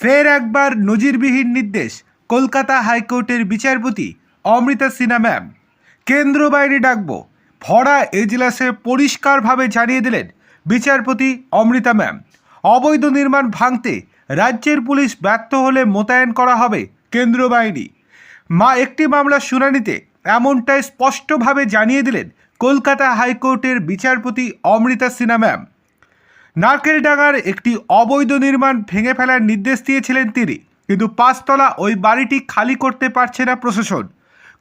ফের একবার নজিরবিহীন নির্দেশ কলকাতা হাইকোর্টের বিচারপতি অমৃতা সিনহা ম্যাম। কেন্দ্র বাইরে ডাকব। ভরা এজলাসে পরিষ্কারভাবে জানিয়ে দিলেন বিচারপতি অমৃতা ম্যাম। অবৈধ নির্মাণ ভাঙতে রাজ্যের পুলিশ ব্যর্থ হলে মোতায়েন করা হবে কেন্দ্র বাহিনী। মা, একটি মামলার শুনানিতে এমনটাই স্পষ্টভাবে জানিয়ে দিলেন কলকাতা হাইকোর্টের বিচারপতি অমৃতা সিনহা ম্যাম। নারকেলডাঙ্গার একটি অবৈধ নির্মাণ ভেঙে ফেলার নির্দেশ দিয়েছিলেন তিনি। কিন্তু পাঁচতলা ওই বাড়িটি খালি করতে পারছে না প্রশাসন।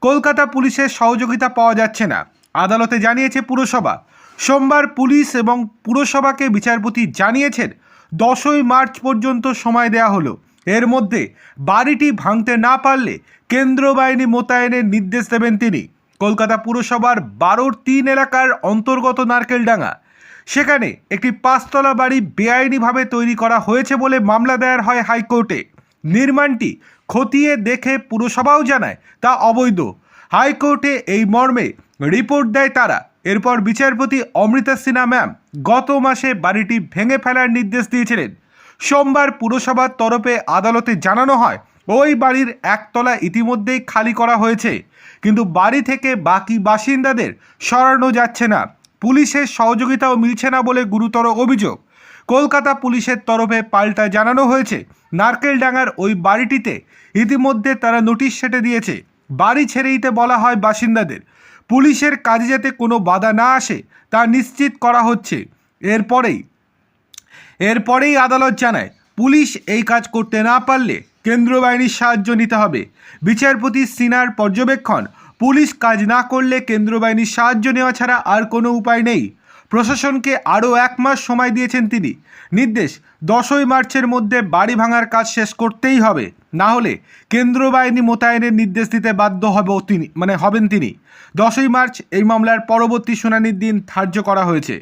কলকাতা পুলিশের সহযোগিতা পাওয়া যাচ্ছে না, আদালতে জানিয়েছে পুরসভা। সোমবার পুলিশ এবং পুরসভাকে বিচারপতি জানিয়েছেন, দশই মার্চ পর্যন্ত সময় দেয়া হলো। এর মধ্যে বাড়িটি ভাঙতে না পারলে কেন্দ্র বাহিনী মোতায়েনের নির্দেশ দেবেন তিনি। কলকাতা পুরসভার বারোর তিন এলাকার অন্তর্গত নারকেলডাঙ্গা সেখানে একটি পাঁচতলা বাড়ি বেআইনিভাবে তৈরি করা হয়েছে বলে মামলা দায়ের হয় হাইকোর্টে। নির্মাণটি খতিয়ে দেখে পুরসভাও জানায় তা অবৈধ। হাইকোর্টে এই মর্মে রিপোর্ট দেয় তারা। এরপর বিচারপতি অমৃতা সিনহা ম্যাম গত মাসে বাড়িটি ভেঙে ফেলার নির্দেশ দিয়েছিলেন। সোমবার পুরসভার তরফে আদালতে জানানো হয়, ওই বাড়ির একতলা ইতিমধ্যেই খালি করা হয়েছে। কিন্তু বাড়ি থেকে বাকি বাসিন্দাদের সরানো যাচ্ছে না। পুলিশের সহযোগিতাও মিলছে না বলে গুরুতর অভিযোগ। কলকাতা পুলিশের তরফে পাল্টা জানানো হয়েছে, নারকেলডাঙ্গার ওই বাড়িটিতে ইতিমধ্যে তারা নোটিশ সেটে দিয়েছে, বাড়ি ছেড়ে দিতে বলা হয় বাসিন্দাদের। পুলিশের কাজে যাতে কোনো বাধা না আসে, তা নিশ্চিত করা হচ্ছে। এরপরেই এরপরেই আদালত জানায়, পুলিশ এই কাজ করতে না পারলে কেন্দ্র বাহিনীর সাহায্য নিতে হবে। বিচারপতি সিনার পর্যবেক্ষণ পুলিশ কাজ না করলে কেন্দ্র বাহিনীর সাহায্য নেওয়া ছাড়া আর কোনো উপায় নেই। প্রশাসনকে আরও এক মাস সময় দিয়েছেন তিনি। নির্দেশ, দশই মার্চের মধ্যে বাড়ি ভাঙার কাজ শেষ করতেই হবে। না হলে কেন্দ্র বাহিনী মোতায়েনের নির্দেশ দিতে বাধ্য হব তিনি মানে হবেন তিনি। দশই মার্চ এই মামলার পরবর্তী শুনানির দিন ধার্য করা হয়েছে।